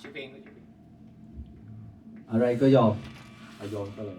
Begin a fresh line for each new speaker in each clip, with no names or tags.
ชื่อเพลงก็ชื่อเพลง
อะไรก็ยอมอะยอมก็เลย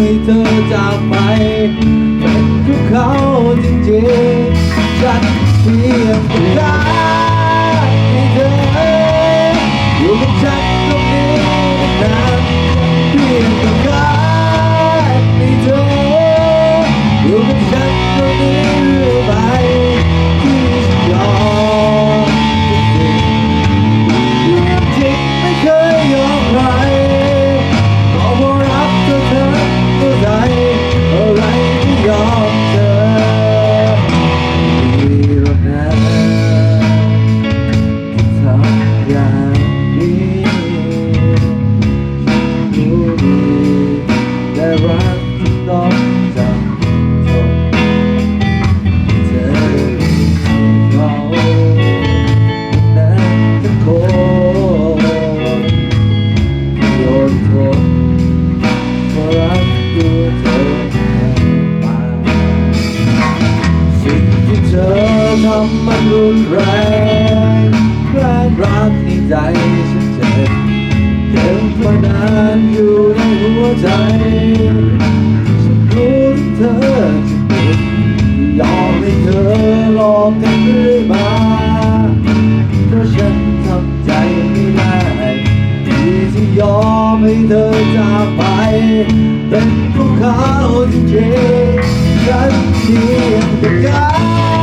ให้เธอจากไปเป็นคือเขาจริงๆฉันเพียงผู้ใด Yeah. กในใจฉันเจ็บเข็บมานานอยู่ในหัวใจ ฉันรู้ที่เธอจะผิดยอมให้เธอหลอกกันเรื่อยมาเพราะฉันทำใจไม่ได้ที่จะยอมให้เธอจากไป เป็นพวกเขาจริงๆฉันเพียงแต่การ